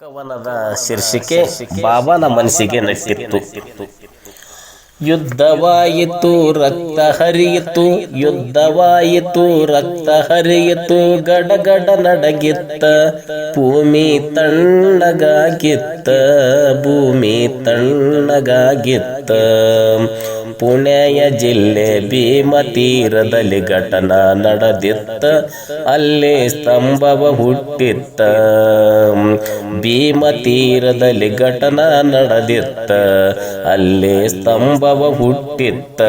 ಕವನದ ಶೀರ್ಷಿಕೆ ಬಾಬನ ಮನಸ್ಸಿಗೆ ನಟ್ಟಿತ್ತು. ಯುದ್ಧವಾಯಿತು ರಕ್ತ ಹರಿಯಿತು ಯುದ್ಧವಾಯಿತು ರಕ್ತ ಹರಿಯಿತು ಗಡಗಡ ನಡಗಿತ್ತ ಭೂಮಿ ತಣ್ಣಗಾಗಿತ್ತ ಭೂಮಿ ತಣ್ಣಗಾಗಿತ್ತ. ಪುಣೆಯ ಜಿಲ್ಲೆ ಭೀಮ ತೀರದಲ್ಲಿ ಘಟನಾ ನಡೆದಿತ್ತ ಅಲ್ಲಿ ಸ್ತಂಭವ ಹುಟ್ಟಿತ್ತ. ಭೀಮ ತೀರದಲ್ಲಿ ಘಟನ ನಡೆದಿತ್ತ. ಅಲ್ಲಿ ಸ್ತಂಭವ ಹುಟ್ಟಿತ್ತ.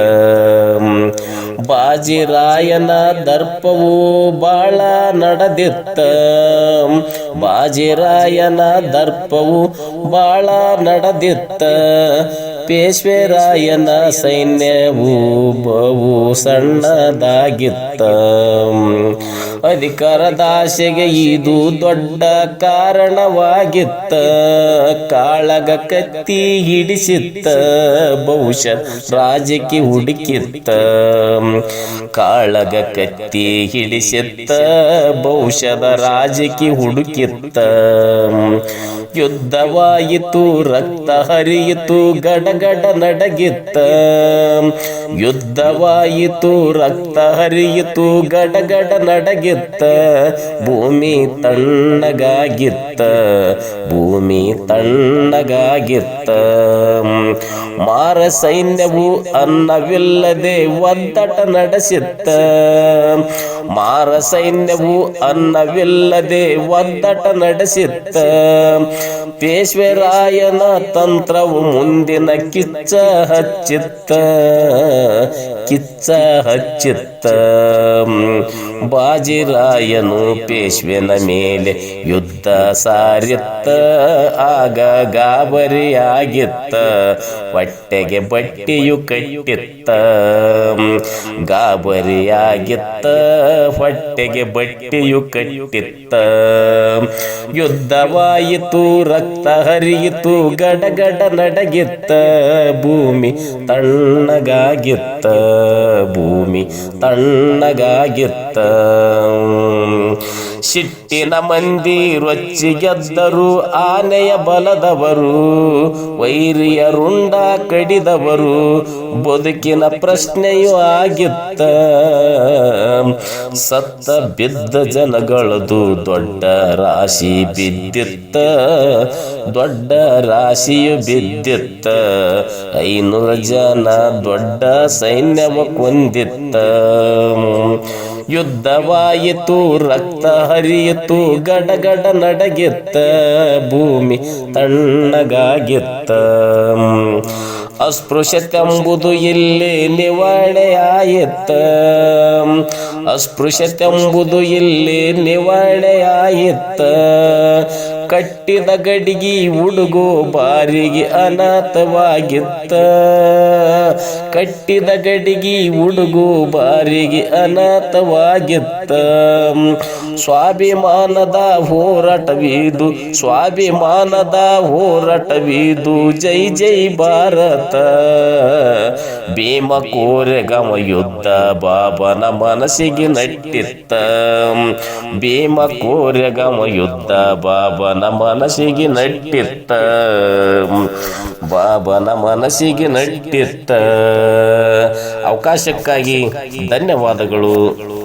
ಬಾಜಿರಾಯನ ದರ್ಪವು ಬಾಳ ನಡೆದಿತ್ತ. ಬಾಜಿರಾಯನ ದರ್ಪವು ಬಾಳ ನಡೆದಿತ್ತ. ಪೇಶ್ವೆರಾಯನ ಸೈನ್ಯವು ಬಹು ಸಣ್ಣದಾಗಿತ್ತ. ಅಧಿಕಾರದಾಶೆಗೆ ಇದು ದೊಡ್ಡ ಕಾರಣವಾಗಿತ್ತ. ಕಾಳಗ ಕತ್ತಿ ಹಿಡಿಸಿತ್ತ. ಬಹುಶಃ ರಾಜಕ್ಕೆ ಹುಡುಕಿತ್ತ. ಕಾಳಗ ಕತ್ತಿ ಹಿಡಿಸಿತ್ತ. ಬಹುಶಃ ರಾಜಕ್ಕೆ ಹುಡುಕಿತ್ತ. ಯುದ್ಧವಾಯಿತು, ರಕ್ತ ಹರಿಯಿತು ಗಡಗಡ ನಡಗಿತ್ತ ಯುದ್ಧವಾಯಿತು ರಕ್ತ ಹರಿಯಿತು ಗಡಗಡ ನಡಗಿತ್ತ. ಭೂಮಿ ತಣ್ಣಗಾಗಿತ್ತ ಭೂಮಿ ತಣ್ಣಗಾಗಿತ್ತ. ಮಾರ ಸೈನ್ಯವು ಅನ್ನವಿಲ್ಲದೆ ಒದ್ದಟ ನಡೆಸಿತ್ತ. ಮಾರ ಸೈನ್ಯವು ಅನ್ನವಿಲ್ಲದೆ ಒದ್ದಟ ನಡೆಸಿತ್ತ. ಪೇಶ್ವರಾಯನ ತಂತ್ರವು ಮುಂದಿನ ಕಿಚ್ಚ ಹಚ್ಚಿತ್ತ. ಕಿಚ್ಚ ಹಚ್ಚಿತ್ತ. ಬಾಜಿರಾಯನು ಪೇಶ್ವೆನ ಮೇಲೆ ಯುದ್ಧ ಸಾರಿತ್ತ ಆಗ ಗಾಬರಿಯಾಗಿತ್ತ ಹೊಟ್ಟೆಗೆ ಬಟ್ಟೆಯು ಕಟ್ಟಿತ್ತ. ಗಾಬರಿಯಾಗಿತ್ತ ಹೊಟ್ಟೆಗೆ ಬಟ್ಟೆಯು ಕಟ್ಟಿತ್ತ. ಯುದ್ಧವಾಯಿತು ರಕ್ತ ಹರಿಯಿತು ಗಡಗಡ ನಡಗಿತ್ತ ಭೂಮಿ ತಣ್ಣಗಾಗಿತ್ತ ಭೂಮಿ ತಣ್ಣಗಾಗಿತ್ತ. ಸಿಟ್ಟಿನ ಮಂದಿ ರೊಚ್ಚಿಗೆದ್ದರು ಆನೆಯ ಬಲದವರು, ವೈರಿಯ ರುಂಡ ಕಡಿದವರು, ಬದುಕಿನ ಪ್ರಶ್ನೆಯೂ ಆಗಿತ್ತ. ಸತ್ತ ಬಿದ್ದ ಜನಗಳದು ದೊಡ್ಡ ರಾಶಿ ಬಿದ್ದಿತ್ತ. ದೊಡ್ಡ ರಾಶಿಯು ಬಿದ್ದಿತ್ತ. ಐನೂರು ಜನ ದೊಡ್ಡ ಸೈನ್ಯವ ಕೊಂದಿತ್ತ. ಯುದ್ಧವಾಯಿತು ರಕ್ತ ಹರಿಯಿತು ಗಡಗಡ ನಡಗಿತ್ತ ಭೂಮಿ ತಣ್ಣಗಾಗಿತ್ತ. ಅಸ್ಪೃಶ್ಯತೆಂಬುದು ಇಲ್ಲಿ ನಿವಾರಣೆಯಾಯಿತ್ತ ಅಸ್ಪೃಶ್ಯತೆಂಬುದು ಇಲ್ಲಿ ನಿವಾರಣೆಯಾಯಿತ್ತ ಕಟ್ಟಿದ ಗಡಿಗಿ ಹುಡುಗು ಬಾರಿಗೆ ಅನಾಥವಾಗಿತ್ತ ಕಟ್ಟಿದ ಗಡಿಗಿ ಹುಡುಗು ಬಾರಿಗೆ ಅನಾಥವಾಗಿತ್ತ ಸ್ವಾಭಿಮಾನದ ಹೋರಾಟವಿದು ಸ್ವಾಭಿಮಾನದ ಹೋರಾಟವಿದು. ಜೈ ಜೈ ಭಾರತ. ಭೀಮ ಕೋರೆಗಮ ಯುದ್ಧ ಬಾಬನ ಮನಸ್ಸಿಗೆ ನಟ್ಟಿತ್ತ. ಭೀಮ ಕೋರೆಗಮ ಯುದ್ಧ ಬಾಬನ ಮನಸ್ಸಿಗೆ ನಟ್ಟಿತ್ತ ಬಾಬನ ಮನಸ್ಸಿಗೆ ನಟ್ಟಿತ್ತ. ಅವಕಾಶಕ್ಕಾಗಿ ಧನ್ಯವಾದಗಳು.